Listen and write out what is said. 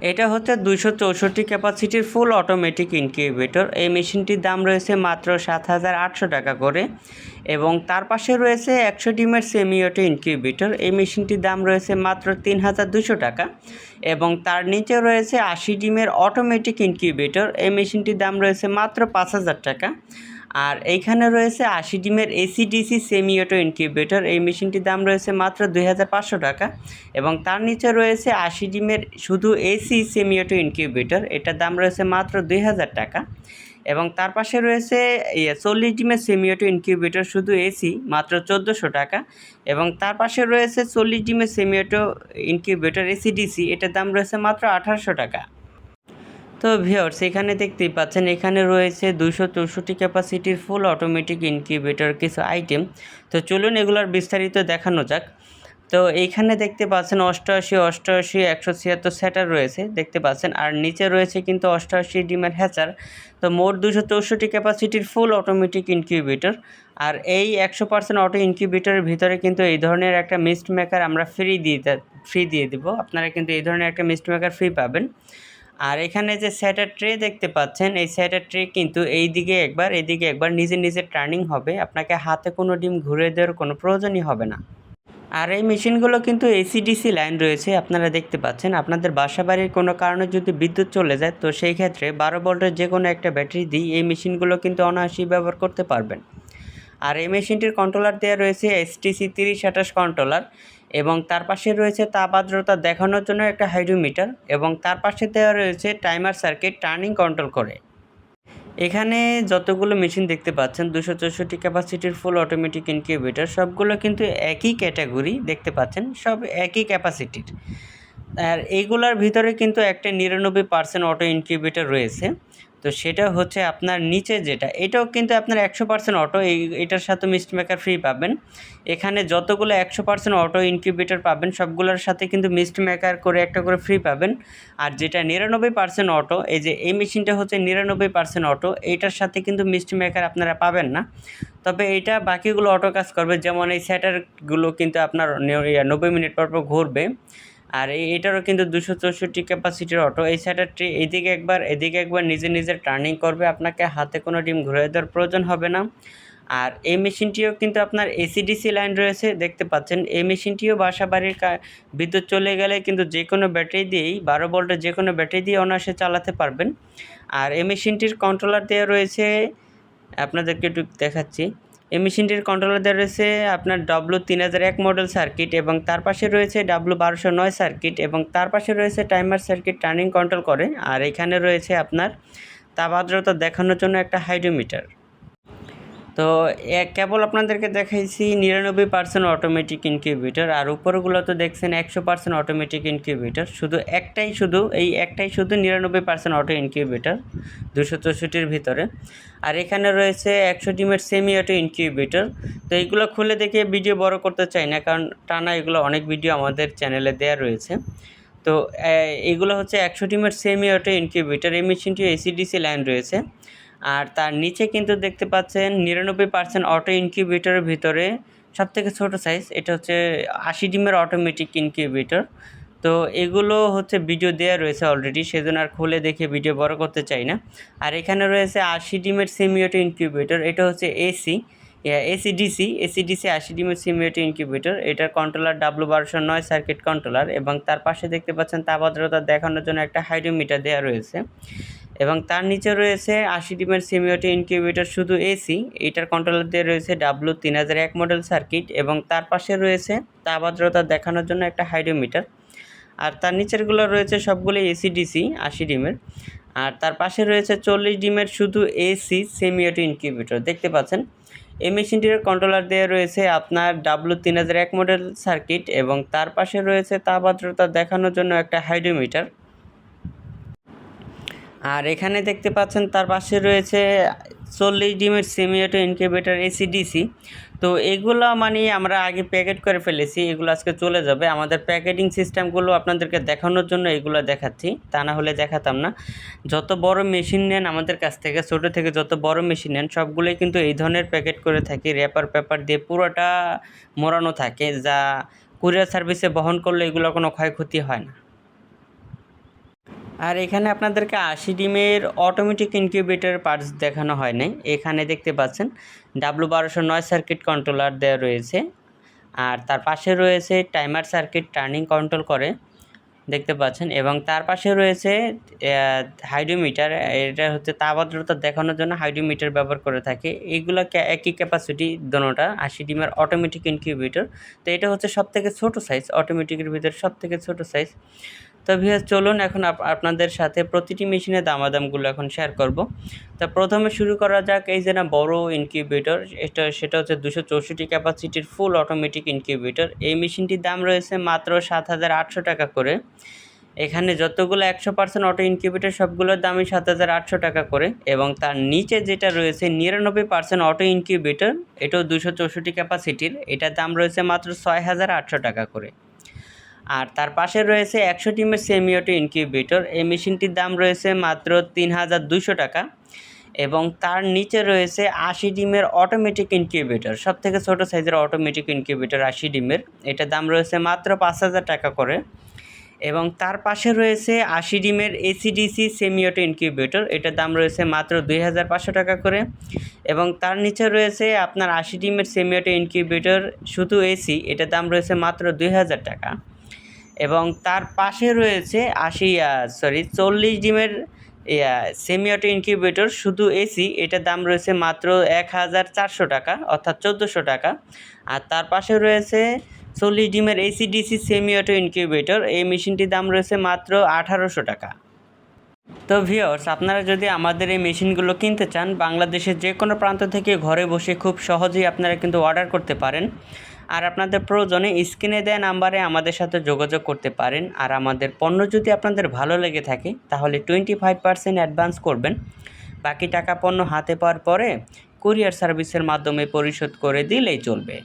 এটা হচ্ছে দুইশো চৌষট্টি ক্যাপাসিটির ফুল অটোমেটিক ইনকিউবেটর। এই মেশিনটির দাম রয়েছে মাত্র সাত হাজার আটশো টাকা করে এবং তার পাশে রয়েছে একশো ডিমের সেমি অটো ইনকিউবেটর। এই মেশিনটির দাম রয়েছে মাত্র তিন হাজার দুশো টাকা এবং তার নিচে রয়েছে আশি ডিমের অটোমেটিক ইনকিউবেটর। এই মেশিনটির দাম রয়েছে মাত্র পাঁচ হাজার টাকা আর এইখানে রয়েছে আশি ডিমের এসিডিসি সেমি অটো ইনকিউবেটর এই মেশিনটির দাম রয়েছে মাত্র দুই হাজার পাঁচশো টাকা এবং তার নিচে রয়েছে আশি ডিমের শুধু এসি সেমি অটো ইনকিউবেটর এটার দাম রয়েছে মাত্র দুই হাজার টাকা এবং তার পাশে রয়েছে চল্লিশ ডিমের সেমি অটো ইনকিউবেটর শুধু এসি মাত্র চোদ্দোশো টাকা এবং তার পাশে রয়েছে চল্লিশ ডিমের সেমি অটো ইনকিউবেটর এসিডিসি এটার দাম রয়েছে মাত্র আঠারোশো টাকা। তো ভিওর্স এখানে দেখতেই পাচ্ছেন, এখানে রয়েছে দুশো চৌষট্টি ক্যাপাসিটির ফুল অটোমেটিক ইনকিউবেটর কিছু আইটেম তো চলুন এগুলোর বিস্তারিত দেখানো যাক। তো এইখানে দেখতে পাচ্ছেন অষ্টআশি অষ্টআশি, একশো ছিয়াত্তর স্যাটার রয়েছে, দেখতে পাচ্ছেন। আর নিচে রয়েছে কিন্তু অষ্টআশি ডিমের হ্যাচার তো মোট দুশো চৌষট্টি ক্যাপাসিটির ফুল অটোমেটিক ইনকিউবেটর আর এই একশো পার্সেন্ট অটো ইনকিউবেটরের ভিতরে কিন্তু এই ধরনের একটা মিস্ট মেকার আমরা ফ্রি দিয়ে ফ্রি দিয়ে দেবো। আপনারা কিন্তু এই ধরনের একটা মিস্ট মেকার ফ্রি পাবেন। আর এখানে যে স্যাটার ট্রে দেখতে পাচ্ছেন, এই স্যাটার ট্রে কিন্তু এই দিকে একবার এদিকে একবার নিজে নিজে টার্নিং হবে। আপনাকে হাতে কোনো ডিম ঘুরে দেওয়ার কোনো প্রয়োজনই হবে না। আর এই মেশিনগুলো কিন্তু এসিডিসি লাইন রয়েছে, আপনারা দেখতে পাচ্ছেন। আপনাদের বাসা বাড়ির কোনো কারণে যদি বিদ্যুৎ চলে যায়, তো সেই ক্ষেত্রে বারো ভোল্টের যে কোনো একটা ব্যাটারি দিয়ে এই মেশিনগুলো কিন্তু অনায়াসই ব্যবহার করতে পারবেন। আর এই মেশিনটির কন্ট্রোলার দেওয়া রয়েছে এসটিসি তিরিশ আঠাশ কন্ট্রোলার এবং তার পাশে রয়েছে তাপ আর্দ্রতা দেখানোর জন্য একটা হাইড্রোমিটার এবং তার পাশে দেওয়া রয়েছে টাইমার সার্কিট টার্নিং কন্ট্রোল করে। এখানে যতগুলো মেশিন দেখতে পাচ্ছেন, দুশো চৌষট্টি ক্যাপাসিটির ফুল অটোমেটিক ইনকিউবেটর সবগুলো কিন্তু একই ক্যাটাগরি দেখতে পাচ্ছেন, সব একই ক্যাপাসিটির আর এইগুলোর ভিতরে কিন্তু একটা নিরানব্বই পার্সেন্ট অটো ইনকিউবেটর রয়েছে। তো সেটা হচ্ছে আপনার নিচে যেটা, এটাও কিন্তু আপনার একশো পার্সেন্ট অটো এই, এটার সাথে মিস্ট মেকার ফ্রি পাবেন। এখানে যতগুলো একশো পার্সেন্ট অটো ইনকিউবেটর পাবেন, সবগুলোর সাথে কিন্তু মিস্ট মেকার করে একটা করে ফ্রি পাবেন। আর যেটা নিরানব্বই পার্সেন্ট অটো এই যে এই মেশিনটা হচ্ছে নিরানব্বই পার্সেন্ট অটো এইটার সাথে কিন্তু মিস্ট মেকার আপনারা পাবেন না। তবে এটা বাকিগুলো অটো কাজ করবে, যেমন এই স্যাটারগুলো কিন্তু আপনার নব্বই মিনিট পর পর ঘুরবে। আর এটারও কিন্তু দুশো চৌষট্টি ক্যাপাসিটির অটো এই সাইডারটি এদিকে একবার এদিকে একবার নিজে নিজে টার্নিং করবে। আপনাকে হাতে কোনো ডিম ঘুরে দেওয়ার প্রয়োজন হবে না। আর এই মেশিনটিও কিন্তু আপনার এসিডিসি লাইন রয়েছে, দেখতে পাচ্ছেন। এই মেশিনটিও বাসা বাড়ির বিদ্যুৎ চলে গেলে কিন্তু যে কোনো ব্যাটারি দিয়েই, বারো ভোল্টের যে কোনো ব্যাটারি দিয়ে অনায়াসে চালাতে পারবেন। আর এই মেশিনটির কন্ট্রোলার দেওয়া রয়েছে, আপনাদেরকে একটু দেখাচ্ছি। এই মেশিনটির কন্ট্রোলার দেওয়া রয়েছে আপনার ডাব্লু তিন হাজার এক মডেল সার্কিট এবং তার পাশে রয়েছে ডাব্লু বারোশো নয় সার্কিট এবং তার পাশে রয়েছে টাইমার সার্কিট টার্নিং কন্ট্রোল করে। আর এখানে রয়েছে আপনার তাপ আর্দ্রতা দেখানোর জন্য একটা হাইড্রোমিটার তো কেবল আপনাদেরকে দেখাইছি নিরানব্বই পার্সেন্ট অটোমেটিক ইনকিউবেটর আর উপরগুলো তো দেখছেন একশো পার্সেন্ট অটোমেটিক ইনকিউবেটর শুধু একটাই শুধু, এই একটাই শুধু নিরানব্বই পার্সেন্ট অটো ইনকিউবেটর দুশো চৌষট্টির ভিতরে। আর এখানে রয়েছে একশো ডিমের সেমি অটো ইনকিউবেটর তো এইগুলো খুলে দেখে ভিডিও বড় করতে চাই না, কারণ টানা এগুলো অনেক ভিডিও আমাদের চ্যানেলে দেওয়া রয়েছে। তো এগুলো হচ্ছে একশো ডিমের সেমি অটো ইনকিউবেটর এই মেশিনটি এসিডিসি লাইন রয়েছে। আর তার নিচে কিন্তু দেখতে পাচ্ছেন নিরানব্বই পার্সেন্ট অটো ইনকিউবেটরের ভিতরে সব থেকে ছোটো সাইজ এটা হচ্ছে আশি ডিমের অটোমেটিক ইনকিউবেটর তো এগুলো হচ্ছে ভিডিও দেওয়া রয়েছে অলরেডি সেজন্য আর খুলে দেখে ভিডিও বড় করতে চাই না। আর এখানে রয়েছে আশি ডিমের সেমি অটো ইনকিউবেটর এটা হচ্ছে এসি এসিডিসি এসিডিসি আশি ডিমের সিমিওটি ইনকিউবেটর এটার কন্ট্রোলার ডাব্লু বারোশো নয় সার্কিট কন্ট্রোলার এবং তার পাশে দেখতে পাচ্ছেন তাপদ্রতা দেখানোর জন্য একটা হাইড্রোমিটার দেওয়া রয়েছে। এবং তার নিচে রয়েছে আশি ডিমের সিমিওটি ইনকিউবেটর, শুধু এসি। এটার কন্ট্রোলার দিয়ে রয়েছে ডাব্লু তিন হাজার এক মডেল সার্কিট এবং তার পাশে রয়েছে তাপদ্রতা দেখানোর জন্য একটা হাইড্রোমিটার আর তার নিচেরগুলো রয়েছে সবগুলো এসি ডিসি আশি ডিমের। আর তার পাশে রয়েছে চল্লিশ ডিমের শুধু এসি সেমিওটি ইনকিউবেটর। দেখতে পাচ্ছেন, এই মেশিনটির কন্ট্রোলার দেওয়া রয়েছে আপনার ডাব্লু তিন হাজার এক মডেল সার্কিট এবং তার পাশে রয়েছে তাপমাত্রতা দেখানোর জন্য একটা হাইড্রোমিটার আর এখানে দেখতে পাচ্ছেন তার পাশে রয়েছে চল্লিশ ডিমের সেমিওটো ইনকিউবেটার এসিডিসি তো এগুলো মানে আমরা আগে প্যাকেট করে ফেলেছি, এগুলো আজকে চলে যাবে। আমাদের প্যাকেটিং সিস্টেমগুলো আপনাদেরকে দেখানোর জন্য এগুলো দেখাচ্ছি, তা না হলে দেখাতাম না। যত বড় মেশিন নেন আমাদের কাছ থেকে, ছোটো থেকে যত বড় মেশিন নেন, সবগুলোই কিন্তু এই ধরনের প্যাকেট করে থাকি। র্যাপার পেপার দিয়ে পুরোটা মোড়ানো থাকে, যা কুরিয়ার সার্ভিসে বহন করলে এগুলো কোনো ক্ষয়ক্ষতি হয় না। আর এখানে আপনাদেরকে আশি ডিমের অটোমেটিক ইনকিউবেটর পার্টস দেখানো হয় নাই। এখানে দেখতে পাচ্ছেন ডাব্লু বারোশো নয় সার্কিট কন্ট্রোলার দেওয়া রয়েছে। আর তার পাশে রয়েছে টাইমার সার্কিট টার্নিং কন্ট্রোল করে, দেখতে পাচ্ছেন। এবং তার পাশে রয়েছে হাইড্রোমিটার এটা হচ্ছে তাপদ্রতা দেখানোর জন্য হাইড্রোমিটার ব্যবহার করে থাকে। এগুলো একই ক্যাপাসিটি দোনোটা আশি ডিমের অটোমেটিক ইনকিউবেটর তো এটা হচ্ছে সব থেকে ছোটো সাইজ অটোমেটিকের ভিতরে সব থেকে ছোটো সাইজ তো ভিয়াস চলুন এখন আপ- আপনাদের সাথে প্রতিটি মেশিনের দামাদামগুলো এখন শেয়ার করব। তা প্রথমে শুরু করা যাক এই যে না বড় ইনকিউবেটর এটা সেটা হচ্ছে দুশো চৌষট্টি ক্যাপাসিটির ফুল অটোমেটিক ইনকিউবেটর এই মেশিনটির দাম রয়েছে মাত্র সাত হাজার আটশো টাকা করে। এখানে যতগুলো একশো পার্সেন্ট অটো ইনকিউবেটর সবগুলোর দামই সাত হাজার আটশো টাকা করে এবং তার নিচে যেটা রয়েছে নিরানব্বই পার্সেন্ট অটো ইনকিউবেটর এটাও দুশো চৌষট্টি ক্যাপাসিটির এটার দাম রয়েছে মাত্র ছয় হাজার আটশো টাকা করে। আর তার পাশে রয়েছে একশো টিমের সেমিওটো ইনকিউবেটর। এই মেশিনটির দাম রয়েছে মাত্র তিন হাজার দুশো টাকা এবং তার নিচে রয়েছে আশি ডিমের অটোমেটিক ইনকিউবেটর সব থেকে ছোটো সাইজের অটোমেটিক ইনকিউবেটর আশি ডিমের। এটার দাম রয়েছে মাত্র পাঁচ হাজার টাকা করে এবং তার পাশে রয়েছে আশি ডিমের এসিডিসি সেমিওটো ইনকিউবেটর এটার দাম রয়েছে মাত্র দুই হাজার পাঁচশো টাকা করে এবং তার নিচে রয়েছে আপনার আশি ডিমের সেমিওটো ইনকিউবেটর শুধু এসি এটার দাম রয়েছে মাত্র দুই হাজার টাকা। এবং তার পাশে রয়েছে আশি সরি চল্লিশ ডিমের সেমি অটো ইনকিউবেটর শুধু এসি এটার দাম রয়েছে মাত্র এক হাজার চারশো টাকা, অর্থাৎ চোদ্দোশো টাকা। আর তার পাশে রয়েছে চল্লিশ ডিমের AC DC semi auto incubator এই মেশিনটির দাম রয়েছে মাত্র আঠারোশো টাকা। তো ভিওর্স আপনারা যদি আমাদের এই মেশিনগুলো কিনতে চান, বাংলাদেশের যে কোনো প্রান্ত থেকে ঘরে বসে খুব সহজেই আপনারা কিন্তু অর্ডার করতে পারেন। আর আপনাদের প্রয়োজনে স্ক্রিনে দেওয়া নাম্বারে আমাদের সাথে যোগাযোগ করতে পারেন। আর আমাদের পণ্য যদি আপনাদের ভালো লেগে থাকে, তাহলে টোয়েন্টি ফাইভ পার্সেন্ট অ্যাডভান্স করবেন। বাকি টাকা পণ্য হাতে পাওয়ার পরে কুরিয়ার সার্ভিসের মাধ্যমে পরিশোধ করে দিলেই চলবে।